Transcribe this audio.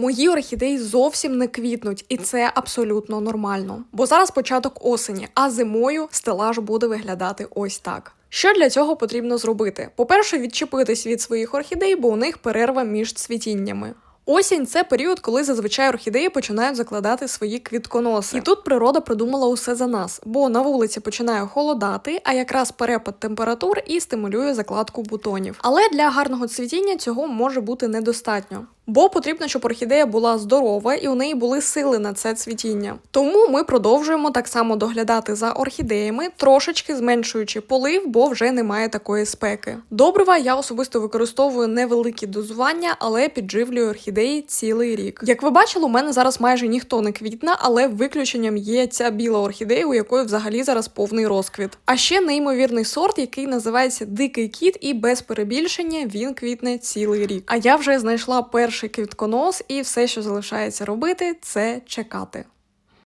Мої орхідеї зовсім не квітнуть, і це абсолютно нормально. Бо зараз початок осені, а зимою стелаж буде виглядати ось так. Що для цього потрібно зробити? По-перше, відчепитись від своїх орхідей, бо у них перерва між цвітіннями. Осінь це період, коли зазвичай орхідеї починають закладати свої квітконоси. І тут природа придумала усе за нас, бо на вулиці починає холодати, а якраз перепад температур і стимулює закладку бутонів. Але для гарного цвітіння цього може бути недостатньо. Бо потрібно, щоб орхідея була здорова і у неї були сили на це цвітіння. Тому ми продовжуємо так само доглядати за орхідеями, трошечки зменшуючи полив, бо вже немає такої спеки. Добрива я особисто використовую невеликі дозування, але підживлюю орхідеї цілий рік. Як ви бачили, у мене зараз майже ніхто не квітне, але виключенням є ця біла орхідея, у якої взагалі зараз повний розквіт. А ще неймовірний сорт, який називається Дикий кіт, і без перебільшення він квітне цілий рік. А я вже знайшла перший квітконос, і все, що залишається робити, це чекати.